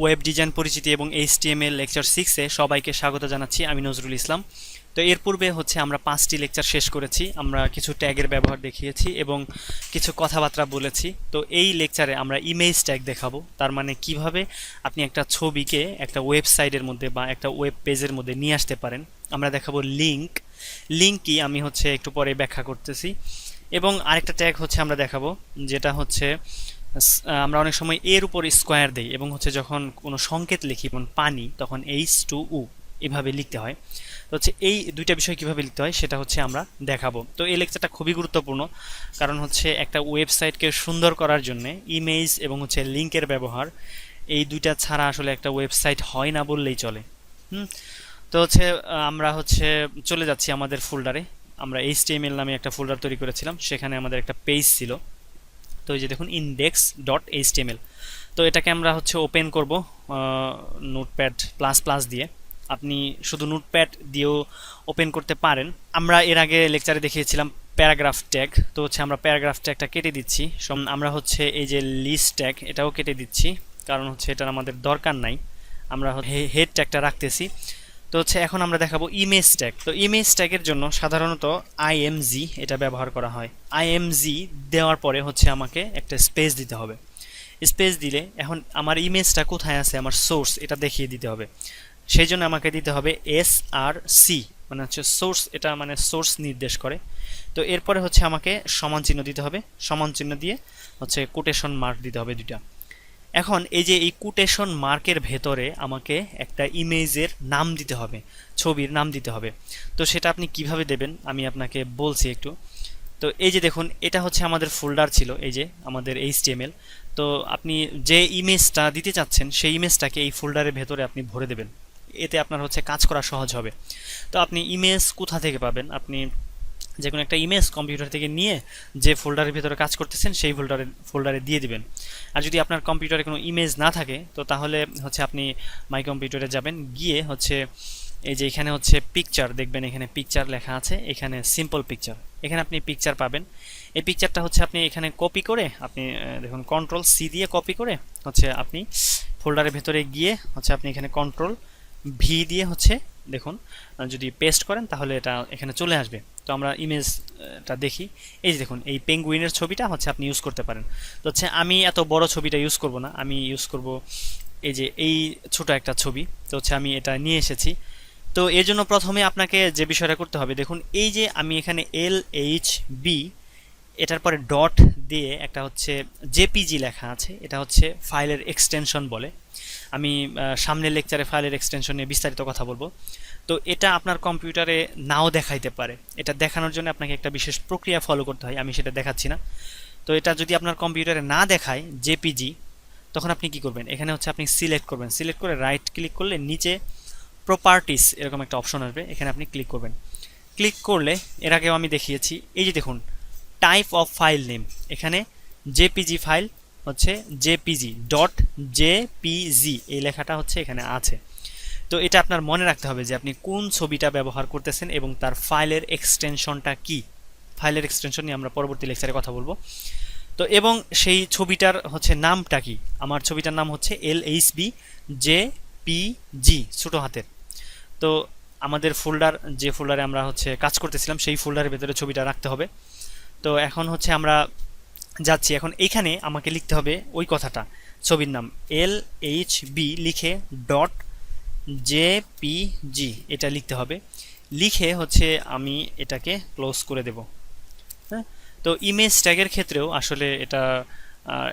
Web design পরিচিতি এবং HTML lecture সিক্সে সবাইকে স্বাগত জানাচ্ছি, আমি নজরুল ইসলাম। তো এর পূর্বে হচ্ছে আমরা পাঁচটি লেকচার শেষ করেছি, আমরা কিছু ট্যাগের ব্যবহার দেখিয়েছি এবং কিছু কথাবার্তা বলেছি। তো এই লেকচারে আমরা ইমেজ ট্যাগ দেখাবো, তার মানে কীভাবে আপনি একটা ছবিকে একটা ওয়েবসাইটের মধ্যে বা একটা ওয়েব পেজের মধ্যে নিয়ে আসতে পারেন। আমরা দেখাবো লিঙ্ক লিঙ্ক কি আমি হচ্ছে একটু পরে ব্যাখ্যা করতেছি। এবং আরেকটা ট্যাগ হচ্ছে আমরা দেখাবো, যেটা হচ্ছে আমরা অনেক সময় এর উপর স্কোয়ার দেই এবং হচ্ছে যখন কোনো সংকেত লিখি, যেমন পানি, তখন এইচ টু উ এভাবে লিখতে হয়। তো হচ্ছে এই দুইটা বিষয় কীভাবে লিখতে হয়, সেটা হচ্ছে আমরা দেখাবো। তো এই লেকচারটা খুবই গুরুত্বপূর্ণ, কারণ হচ্ছে একটা ওয়েবসাইটকে সুন্দর করার জন্য ইমেজ এবং হচ্ছে লিঙ্কের ব্যবহার, এই দুইটা ছাড়া আসলে একটা ওয়েবসাইট হয় না বললেই চলে। হুম? তো হচ্ছে আমরা হচ্ছে চলে যাচ্ছি আমাদের ফোল্ডারে। আমরা এইচটিএমএল নামে একটা ফোল্ডার তৈরি করেছিলাম, সেখানে আমাদের একটা পেজ ছিল। তো এই যে দেখুন ইন্ডেক্স ডট এইচটিএমএল তো এটাকে আমরা হচ্ছে ওপেন করব নোটপ্যাড প্লাস প্লাস দিয়ে। আপনি শুধু নোটপ্যাড দিয়েও ওপেন করতে পারেন। আমরা এর আগে লেকচারে দেখিয়েছিলাম প্যারাগ্রাফ ট্যাগ তো হচ্ছে আমরা প্যারাগ্রাফ ট্যাগটা কেটে দিচ্ছি। সম- আমরা হচ্ছে এই যে লিস্ট ট্যাগ এটাও কেটে দিচ্ছি। কারণ হচ্ছে এটার আমাদের দরকার নাই। আমরা হেড ট্যাগটা রাখতেছি। তো হচ্ছে এখন আমরা দেখাবো ইমেজ ট্যাগ তো ইমেজ ট্যাগের জন্য সাধারণত আইএমজি এটা ব্যবহার করা হয়। আইএমজি দেওয়ার পরে হচ্ছে আমাকে একটা স্পেস দিতে হবে। স্পেস দিলে এখন আমার ইমেজটা কোথায় আছে? আমার সোর্স এটা দেখিয়ে দিতে হবে। সেই জন্য আমাকে দিতে হবে এস আর সি মানে হচ্ছে সোর্স এটা মানে সোর্স নির্দেশ করে। তো এরপরে হচ্ছে আমাকে সমান চিহ্ন দিতে হবে। সমান চিহ্ন দিয়ে হচ্ছে কোটেশন মার্ক দিতে হবে দুইটা। এখন এই যে এই কোটেশন মার্কের ভেতরে আমাকে একটা ইমেজের নাম দিতে হবে, ছবির নাম দিতে হবে। তো সেটা আপনি কীভাবে দেবেন? আমি আপনাকে বলছি একটু। তো এই যে দেখুন, এটা হচ্ছে আমাদের ফোল্ডার ছিল, এই যে আমাদের এইচটিএমএল তো আপনি যে ইমেজটা দিতে চাচ্ছেন, সেই ইমেজটাকে এই ফোল্ডারের ভেতরে আপনি ভরে দেবেন। এতে আপনার হচ্ছে কাজ করা সহজ হবে। তো আপনি ইমেজ কোথা থেকে পাবেন? আপনি যে কোনো একটা ইমেজ কম্পিউটার থেকে নিয়ে যে ফোল্ডারের ভিতরে কাজ করতেছেন, সেই ফোল্ডারে ফোল্ডারে দিয়ে দিবেন। আর যদি আপনার কম্পিউটারে কোনো ইমেজ না থাকে, তো তাহলে হচ্ছে আপনি মাই কম্পিউটারে যাবেন। গিয়ে হচ্ছে এই যে এখানে হচ্ছে পিকচার দেখবেন এখানে পিকচার লেখা আছে, এখানে সিম্পল পিকচার এখানে আপনি পিকচার পাবেন। এই পিকচারটা হচ্ছে আপনি এখানে কপি করে, আপনি দেখুন কন্ট্রোল সি দিয়ে কপি করে হচ্ছে আপনি ফোল্ডারের ভেতরে গিয়ে হচ্ছে আপনি এখানে কন্ট্রোল ভি দিয়ে হচ্ছে দেখুন যদি পেস্ট করেন তাহলে এটা এখানে চলে আসবে। তো আমরা ইমেজটা দেখি। এই যে দেখুন, এই পেঙ্গুইনের ছবিটা হচ্ছে আপনি ইউজ করতে পারেন। তো হচ্ছে আমি এত বড় ছবিটা ইউজ করব না। আমি ইউজ করব এই যে এই ছোট একটা ছবি। তো হচ্ছে আমি এটা নিয়ে এসেছি। তো এর জন্য প্রথমে আপনাকে যে বিষয়টা করতে হবে, দেখুন, এই যে আমি এখানে এল এইচ বি এটার পরে ডট দিয়ে একটা হচ্ছে জেপিজি লেখা আছে, এটা হচ্ছে ফাইলের এক্সটেনশন বলে। আমি সামনের লেকচারে ফাইলের এক্সটেনশন নিয়ে বিস্তারিত কথা বলব। তো এটা আপনার কম্পিউটারে নাও দেখাইতে পারে। এটা দেখানোর জন্য আপনাকে একটা বিশেষ প্রক্রিয়া ফলো করতে হয়, আমি সেটা দেখাচ্ছি না। তো এটা যদি আপনার কম্পিউটারে না দেখায় জেপিজি, তখন আপনি কি করবেন? এখানে হচ্ছে আপনি সিলেক্ট করবেন। সিলেক্ট করে রাইট ক্লিক করলে নিচে প্রপার্টিস এরকম একটা অপশন আসবে, এখানে আপনি ক্লিক করবেন। ক্লিক করলে, এর আগেও আমি দেখিয়েছি, এই যে দেখুন টাইপ অফ ফাইল নেম এখানে জেপিজি ফাইল হচ্ছে জেপিজি ডট জেপিজি এই লেখাটা হচ্ছে এখানে আছে। তো এটা আপনার মনে রাখতে হবে যে আপনি কোন ছবিটা ব্যবহার করতেছেন এবং তার ফাইলের এক্সটেনশনটা কি। ফাইলের এক্সটেনশন নিয়ে আমরা পরবর্তী লেকচারে কথা বলব। তো এবং সেই ছবিটার হচ্ছে নামটা কি? আমার ছবিটার নাম হচ্ছে L H B J P G ছোটো হাতের। তো আমাদের ফোল্ডার যে ফোল্ডারে আমরা হচ্ছে কাজ করতেছিলাম, সেই ফোল্ডারের ভেতরে ছবিটা রাখতে হবে। তো এখন হচ্ছে আমরা যাচ্ছি। এখন এইখানে আমাকে লিখতে হবে ওই কথাটা। ছবির নাম এল এইচ বি লিখে ডট জে পি জি, এটা লিখতে হবে। লিখে হচ্ছে আমি এটাকে ক্লোজ করে দেব। হ্যাঁ? তো ইমেজ ট্যাগের ক্ষেত্রেও আসলে এটা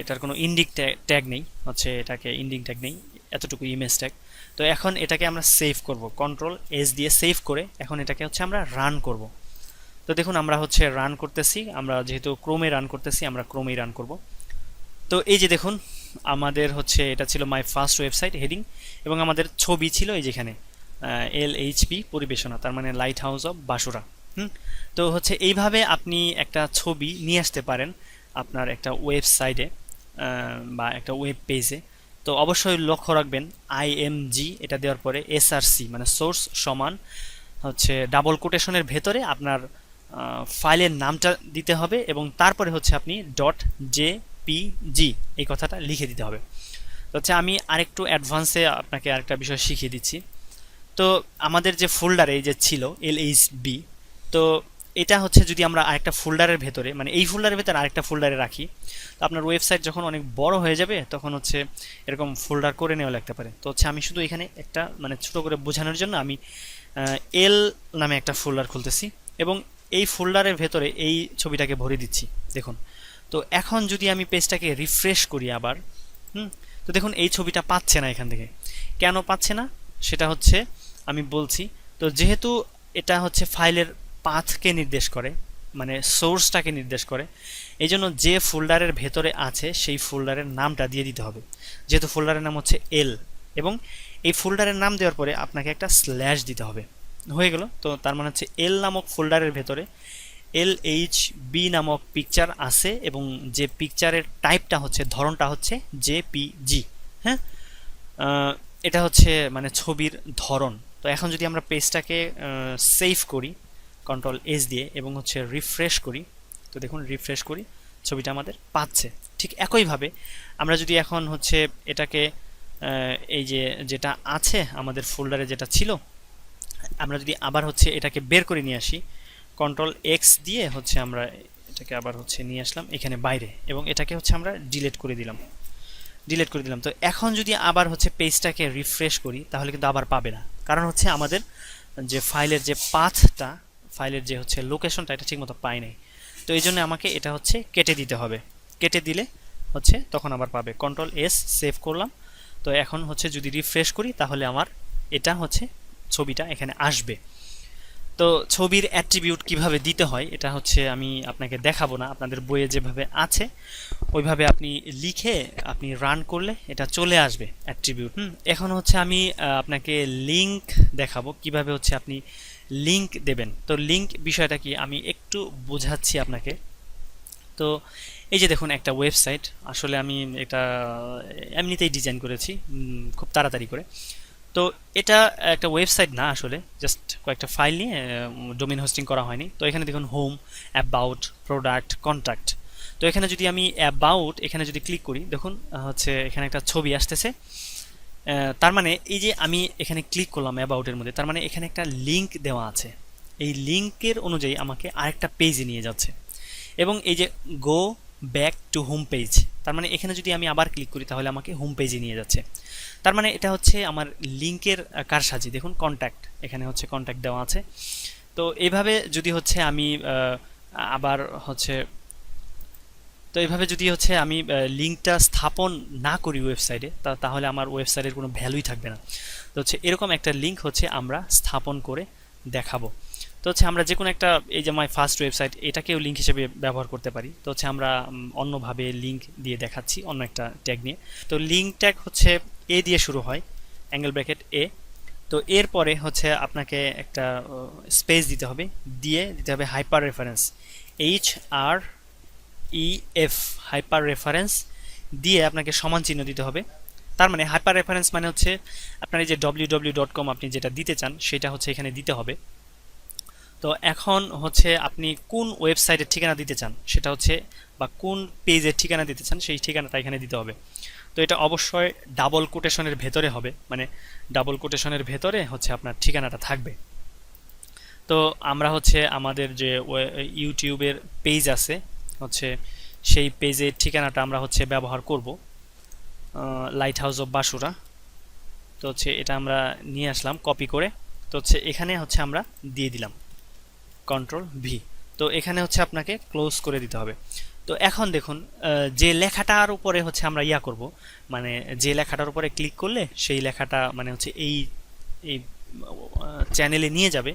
এটার কোনো ইন্ডিক ট্যাগ নেই। হচ্ছে এটাকে ইন্ডিং ট্যাগ নেই, এতটুকু ইমেজ ট্যাগ। তো এখন এটাকে আমরা সেভ করব। কন্ট্রোল এস দিয়ে সেভ করে এখন এটাকে হচ্ছে আমরা রান করব। তো দেখুন, আমরা হচ্ছে রান করতেছি, আমরা যেহেতু ক্রোমে রান করতেছি, আমরা ক্রোমেই রান করব। তো এই যে দেখুন, আমাদের হচ্ছে এটা ছিল মাই ফার্স্ট ওয়েবসাইট হেডিং এবং আমাদের ছবি ছিল এই যেখানে এল এইচপি পরিবেশনা, তার মানে লাইট হাউস অফ বাসুরা হুম? তো হচ্ছে এইভাবে আপনি একটা ছবি নিয়ে আসতে পারেন আপনার একটা ওয়েবসাইটে বা একটা ওয়েব পেজে তো অবশ্যই লক্ষ্য রাখবেন আইএমজি এটা দেওয়ার পরে এসআরসি মানে সোর্স সমান হচ্ছে ডাবল কোটেশনের ভেতরে আপনার ফাইলের নামটা দিতে হবে এবং তারপরে হচ্ছে আপনি ডট জে পিজি এই কথাটা লিখে দিতে হবে। তো হচ্ছে আমি আরেকটু অ্যাডভান্সে আপনাকে আরেকটা বিষয় শিখিয়ে দিচ্ছি। তো আমাদের যে ফোল্ডারে এই যে ছিল এল এইচ বি তো এটা হচ্ছে যদি আমরা আরেকটা ফোল্ডারের ভেতরে মানে এই ফোল্ডারের ভেতরে আরেকটা ফোল্ডারে রাখি, তো আপনার ওয়েবসাইট যখন অনেক বড় হয়ে যাবে, তখন হচ্ছে এরকম ফোল্ডার করে নেওয়া লাগতে পারে। তো হচ্ছে আমি শুধু এখানে একটা মানে ছোট করে বোঝানোর জন্য আমি এল নামে একটা ফোল্ডার খুলতেছি এবং এই ফোল্ডারের ভেতরে এই ছবিটাকে ভরে দিচ্ছি, দেখুন। তো এখন যদি আমি পেজটাকে রিফ্রেশ করি আবার, হুম, তো দেখুন এই ছবিটা পাচ্ছে না এখান থেকে। কেন পাচ্ছে না? সেটা হচ্ছে আমি বলছি, তো যেহেতু এটা হচ্ছে ফাইলের পাথকে নির্দেশ করে মানে সোর্সটাকে নির্দেশ করে এই জন্য যে ফোল্ডারের ভেতরে আছে সেই ফোল্ডারের নামটা দিয়ে দিতে হবে। যেহেতু ফোল্ডারের নাম হচ্ছে এল এবং এই ফোল্ডারের নাম দেওয়ার পরে আপনাকে একটা স্ল্যাশ দিতে হবে। হয়ে গেল। তো তার মানে হচ্ছে এল নামক ফোল্ডারের ভেতরে এল এইচ বি নামক পিকচার আছে এবং যে পিকচারের টাইপটা হচ্ছে, ধরনটা হচ্ছে জেপিজি হ্যাঁ? এটা হচ্ছে মানে ছবির ধরন। তো এখন যদি আমরা পেজটাকে সেভ করি কন্ট্রোল এস দিয়ে এবং হচ্ছে রিফ্রেশ করি, তো দেখুন রিফ্রেশ করি, ছবিটা আমাদের পাচ্ছে। ঠিক একইভাবে আমরা যদি এখন হচ্ছে এটাকে এই যে যেটা আছে আমাদের ফোল্ডারে যেটা ছিল আমরা যদি আবার হচ্ছে এটাকে বের করে নিয়ে আসি কন্ট্রোল এক্স দিয়ে হচ্ছে আমরা এটাকে আবার হচ্ছে নিয়ে আসলাম এখানে বাইরে এবং এটাকে হচ্ছে আমরা ডিলেট করে দিলাম। ডিলেট করে দিলাম। তো এখন যদি আবার হচ্ছে পেজটাকে রিফ্রেশ করি, তাহলে কিন্তু আবার পাবে না। কারণ হচ্ছে আমাদের যে ফাইলের যে পাথটা ফাইলের যে হচ্ছে লোকেশনটা এটা ঠিকমতো পাই নাই। তো এই জন্য আমাকে এটা হচ্ছে কেটে দিতে হবে। কেটে দিলে হচ্ছে তখন আবার পাবে। কন্ট্রোল এস সেভ করলাম। তো এখন হচ্ছে যদি রিফ্রেশ করি, তাহলে আমার এটা হচ্ছে ছবিটা এখানে আসবে। তো ছবির অ্যাট্রিবিউট কীভাবে দিতে হয়, এটা হচ্ছে আমি আপনাকে দেখাবো না, আপনাদের বইয়ে যেভাবে আছে, ওইভাবে আপনি লিখে আপনি রান করলে এটা চলে আসবে অ্যাট্রিবিউট হুম, এখন হচ্ছে আমি আপনাকে লিংক দেখাবো, কীভাবে হচ্ছে আপনি লিংক দেবেন। তো লিংক বিষয়টা কি, আমি একটু বোঝাচ্ছি আপনাকে। তো এই যে দেখুন, একটা ওয়েবসাইট আসলে আমি এটা এমনিতেই ডিজাইন করেছি খুব তাড়াতাড়ি করে। তো এটা একটা ওয়েবসাইট না আসলে জাস্ট কয়েকটা ফাইল নিয়ে ডোমেন হোস্টিং করা হয়নি। তো এখানে দেখুন হোম অ্যাবাউট প্রোডাক্ট কন্ট্যাক্ট তো এখানে যদি আমি অ্যাবাউট এখানে যদি ক্লিক করি, দেখুন হচ্ছে এখানে একটা ছবি আসতেছে। তার মানে এই যে আমি এখানে ক্লিক করলাম অ্যাবাউটের মধ্যে, তার মানে এখানে একটা লিঙ্ক দেওয়া আছে। এই লিঙ্কের অনুযায়ী আমাকে আরেকটা পেজে নিয়ে যাচ্ছে। এবং এই যে go back to home page তার মানে এখানে যদি আমি আবার ক্লিক করি, তাহলে আমাকে হোম পেজে নিয়ে যাচ্ছে। তার মানে এটা হচ্ছে আমার লিঙ্কের কারসাজি। দেখুন কন্ট্যাক্ট এখানে হচ্ছে কন্ট্যাক্ট দেওয়া আছে। তো এইভাবে যদি হচ্ছে আমি আবার হচ্ছে, তো এইভাবে যদি হচ্ছে আমি লিঙ্কটা স্থাপন না করি ওয়েবসাইটে তাহলে আমার ওয়েবসাইটের কোনো ভ্যালুই থাকবে না। তো হচ্ছে এরকম একটা লিঙ্ক হচ্ছে আমরা স্থাপন করে দেখাবো। তো হচ্ছে আমরা যে কোনো একটা, এই যে মাই ফার্স্ট ওয়েবসাইট এটাকেও লিঙ্ক হিসেবে ব্যবহার করতে পারি। তো হচ্ছে আমরা অন্যভাবে লিঙ্ক দিয়ে দেখাচ্ছি, অন্য একটা ট্যাগ নিয়ে। তো লিঙ্ক ট্যাগ হচ্ছে এ দিয়ে শুরু হয় অ্যাঙ্গেল ব্র্যাকেট এ তো এরপরে হচ্ছে আপনাকে একটা স্পেস দিতে হবে, দিয়ে দিতে হবে hyper reference H R E F hyper reference দিয়ে আপনাকে সমান চিহ্ন দিতে হবে। তার মানে হাইপার রেফারেন্স মানে হচ্ছে, আপনার এই যে ডব্লিউ ডব্লিউ ডট কম আপনি যেটা দিতে চান, সেটা হচ্ছে এখানে দিতে হবে। তো এখন হচ্ছে আপনি কোন ওয়েবসাইটের ঠিকানা দিতে চান, সেটা হচ্ছে বা কোন পেজের ঠিকানা দিতে চান, সেই ঠিকানাটা এখানে দিতে হবে। তো এটা অবশ্যই ডাবল কোটেশনের ভেতরে হবে মানে ডাবল কোটেশনের ভেতরে হচ্ছে আপনার ঠিকানাটা থাকবে। তো আমরা হচ্ছে আমাদের যে ইউটিউবের পেজ আছে, হচ্ছে সেই পেজের ঠিকানাটা আমরা হচ্ছে ব্যবহার করব লাইট হাউস অফ বাসুরা তো হচ্ছে এটা আমরা নিয়ে আসলাম কপি করে। তো হচ্ছে এখানে হচ্ছে আমরা দিয়ে দিলাম। কন্ট্রোল ভি তো এখানে হচ্ছে আপনাকে ক্লোজ করে দিতে হবে। তো এখন দেখুন যে লেখাটার উপরে হচ্ছে আমরা ইয়া করব মানে যে লেখাটার উপরে ক্লিক করলে সেই লেখাটা মানে হচ্ছে এই এই চ্যানেলে নিয়ে যাবে।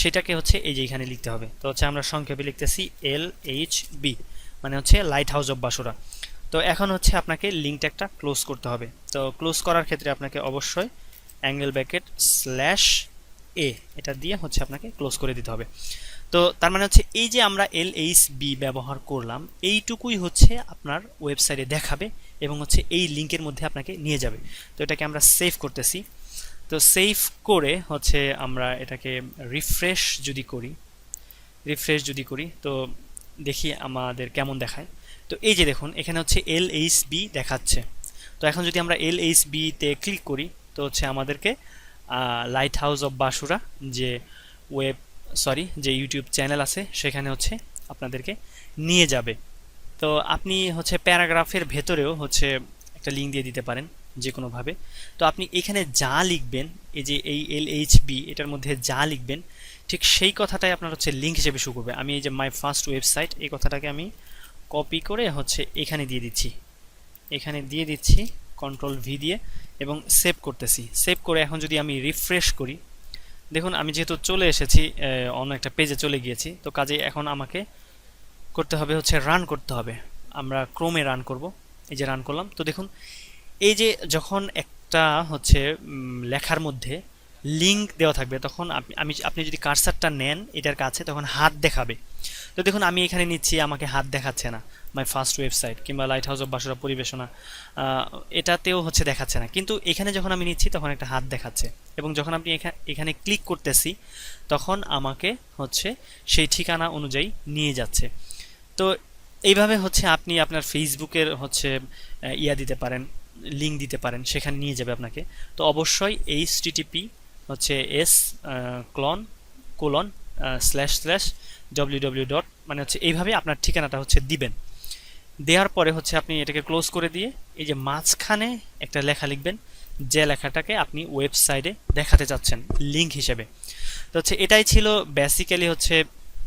সেটাকে হচ্ছে এই যে এখানে লিখতে হবে। তো হচ্ছে আমরা সংক্ষেপে লিখতেছি এল এইচ বি মানে হচ্ছে লাইট হাউস অফ বাসুরা তো এখন হচ্ছে আপনাকে লিঙ্কটা একটা ক্লোজ করতে হবে। তো ক্লোজ করার ক্ষেত্রে আপনাকে অবশ্যই অ্যাঙ্গেল ব্যাকেট স্ল্যাশ এ এটা দিয়ে হচ্ছে আপনাকে ক্লোজ করে দিতে হবে। তো তার মানে হচ্ছে এই যে আমরা এল এইচ বি ব্যবহার করলাম, এইটুকুই হচ্ছে আপনার ওয়েবসাইটে দেখাবে এবং হচ্ছে এই লিঙ্কের মধ্যে আপনাকে নিয়ে যাবে। তো এটাকে আমরা সেভ করতেছি। তো সেভ করে হচ্ছে আমরা এটাকে রিফ্রেশ যদি করি রিফ্রেশ যদি করি, তো দেখি আমাদের কেমন দেখায়। তো এই যে দেখুন, এখানে হচ্ছে এল এইচ বি দেখাচ্ছে। তো এখন যদি আমরা এল এইচ বিতে ক্লিক করি, তো হচ্ছে আমাদেরকে লাইট হাউস অফ বাসুরা যে ওয়েব সরি যে ইউটিউব চ্যানেল আছে, সেখানে হচ্ছে আপনাদেরকে নিয়ে যাবে। তো আপনি হচ্ছে প্যারাগ্রাফের ভেতরেও হচ্ছে একটা লিঙ্ক দিয়ে দিতে পারেন যে কোনোভাবে তো আপনি এখানে যা লিখবেন, এই যে এই এল এইচ বি এটার মধ্যে যা লিখবেন, ঠিক সেই কথাটাই আপনার হচ্ছে লিঙ্ক হিসেবে শুরু করবে। আমি এই যে মাই ফার্স্ট ওয়েবসাইট এই কথাটাকে আমি কপি করে হচ্ছে এখানে দিয়ে দিচ্ছি। এখানে দিয়ে দিচ্ছি। কন্ট্রোল ভি দিয়ে এবং সেভ করতেছি। সেভ করে এখন যদি আমি রিফ্রেশ করি, দেখুন আমি যেহেতু চলে এসেছি অন্য একটা পেজে চলে গিয়েছি, তো কাজে এখন আমাকে করতে হবে হচ্ছে রান করতে হবে। আমরা ক্রোমে রান করব, এই যে রান করলাম। তো দেখুন, এই যে যখন একটা হচ্ছে লেখার মধ্যে লিংক দেওয়া থাকবে, তখন আমি, আপনি যদি কারসারটা নেন, এটার কাছে, তখন হাত দেখাবে। তো দেখুন, আমি এখানে নিচ্ছি, আমাকে হাত দেখাচ্ছে না মাই ফার্স্ট ওয়েবসাইট কিংবা লাইট হাউস অফ বাসুরা পরিবেশনা এটাতেও হচ্ছে দেখাচ্ছে না। কিন্তু এখানে যখন আমি নিচ্ছি, তখন একটা হাত দেখাচ্ছে। এবং যখন আপনি এখা- এখানে ক্লিক করতেছি, তখন আমাকে হচ্ছে সেই ঠিকানা অনুযায়ী নিয়ে যাচ্ছে। তো এইভাবে হচ্ছে আপনি আপনার ফেসবুকের হচ্ছে ইয়া দিতে পারেন লিঙ্ক দিতে পারেন, সেখানে নিয়ে যাবে আপনাকে। তো অবশ্যই এইচ টিটিপি হচ্ছে S colon colon slash slash W dot মানে হচ্ছে এইভাবে আপনার ঠিকানাটা হচ্ছে দিবেন। দেওয়ার পরে হচ্ছে আপনি এটাকে ক্লোজ করে দিয়ে এই যে মাঝখানে একটা লেখা লিখবেন, যে লেখাটাকে আপনি ওয়েবসাইটে দেখাতে চাচ্ছেন লিঙ্ক হিসেবে। তো হচ্ছে এটাই ছিল বেসিক্যালি হচ্ছে,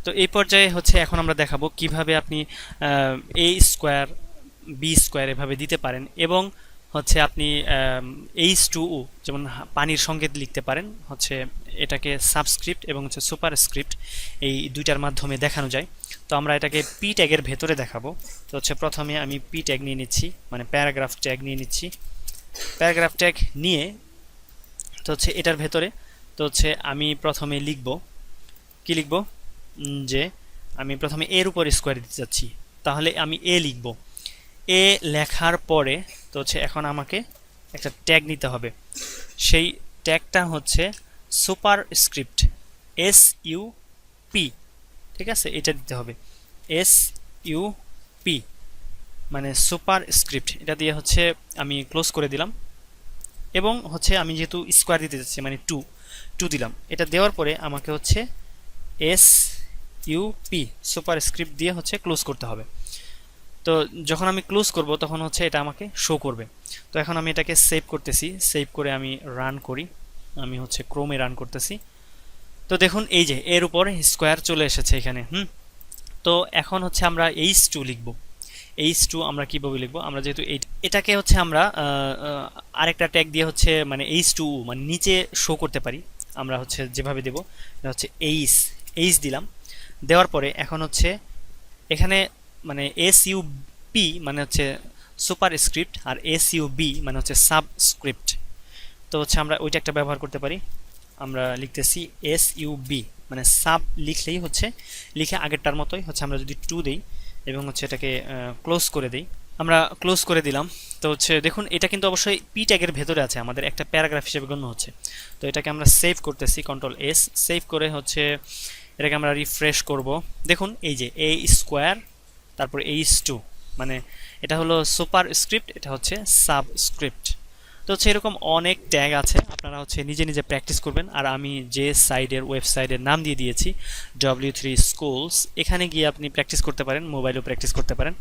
তো এই পর্যায়ে হচ্ছে এখন আমরা দেখাবো কীভাবে আপনি এ স্কোয়ার বি স্কোয়ার এভাবে দিতে পারেন এবং হচ্ছে আপনি এইচ টু ও যেমন পানির সংকেত লিখতে পারেন, হচ্ছে এটাকে সাবস্ক্রিপ্ট এবং হচ্ছে সুপার স্ক্রিপ্ট এই দুইটার মাধ্যমে দেখানো যায়। তো আমরা এটাকে পি ট্যাগের ভেতরে দেখাবো। তো হচ্ছে প্রথমে আমি পি ট্যাগ নিয়ে নিচ্ছি মানে প্যারাগ্রাফ ট্যাগ নিয়ে নিচ্ছি। প্যারাগ্রাফ ট্যাগ নিয়ে, তো হচ্ছে এটার ভেতরে, তো হচ্ছে আমি প্রথমে লিখব। কি লিখব? যে আমি প্রথমে এর উপর স্কোয়ার দিতে যাচ্ছি। তাহলে আমি এ লিখব। এ লেখার পরে হচ্ছে এখন আমাকে একটা ট্যাগ নিতে হবে। সেই ট্যাগটা হচ্ছে super script S U P ঠিক আছে? এটা দিতে হবে। এস ইউ পি মানে সুপার স্ক্রিপ্ট এটা দিয়ে হচ্ছে আমি ক্লোজ করে দিলাম। এবং হচ্ছে আমি যেহেতু স্কোয়ার দিতে যাচ্ছি মানে টু টু দিলাম। এটা দেওয়ার পরে আমাকে হচ্ছে এস ইউপি সুপার স্ক্রিপ্ট দিয়ে হচ্ছে ক্লোজ করতে হবে। তো যখন আমি ক্লোজ করব, তখন হচ্ছে এটা আমাকে শো করবে। তো এখন আমি এটাকে সেভ করতেছি। সেভ করে আমি রান করি। আমি হচ্ছে ক্রোমে রান করতেছি। তো দেখুন, এই যে, এর উপর স্কোয়ার চলে এসেছে এখানে, হুম? তো এখন হচ্ছে আমরা এইচ টু লিখব। এইচ টু আমরা কীভাবে লিখব? আমরা যেহেতু এটাকে হচ্ছে আমরা আরেকটা ট্যাগ দিয়ে হচ্ছে মানে এইচ টু মানে নিচে শো করতে পারি। আমরা হচ্ছে যেভাবে দেব, এটা হচ্ছে এইচ এইচ দিলাম। দেওয়ার পরে এখন হচ্ছে এখানে মানে এস ইউ পি মানে হচ্ছে সুপার স্ক্রিপ্ট আর এস ইউ বি মানে হচ্ছে সাবস্ক্রিপ্ট তো হচ্ছে আমরা ওইটা একটা ব্যবহার করতে পারি। আমরা লিখতেছি এস ইউ বি মানে সাব লিখলেই হচ্ছে, লিখে আগেরটার মতোই হচ্ছে আমরা যদি টু দিই এবং হচ্ছে এটাকে ক্লোজ করে দিই। আমরা ক্লোজ করে দিলাম। তো হচ্ছে দেখুন, এটা কিন্তু অবশ্যই পি ট্যাগের ভেতরে আছে, আমাদের একটা প্যারাগ্রাফ হিসেবে গণ্য হচ্ছে। তো এটাকে আমরা সেভ করতেছি কন্ট্রোল এস সেভ করে হচ্ছে এটাকে আমরা রিফ্রেশ করব। দেখুন, এই যে এ স্কোয়ার তারপর এইচ টু মানে এটা হলো সুপার স্ক্রিপ্ট এটা হচ্ছে সাব স্ক্রিপ্ট তো হচ্ছে এরকম অনেক ট্যাগ আছে, আপনারা হচ্ছে নিজে নিজে প্র্যাকটিস করবেন। আর আমি যে সাইডের ওয়েবসাইটের নাম দিয়ে দিয়েছি ডব্লিউ থ্রি স্কুলস এখানে গিয়ে আপনি প্র্যাকটিস করতে পারেন মোবাইলেও প্র্যাকটিস করতে পারেন।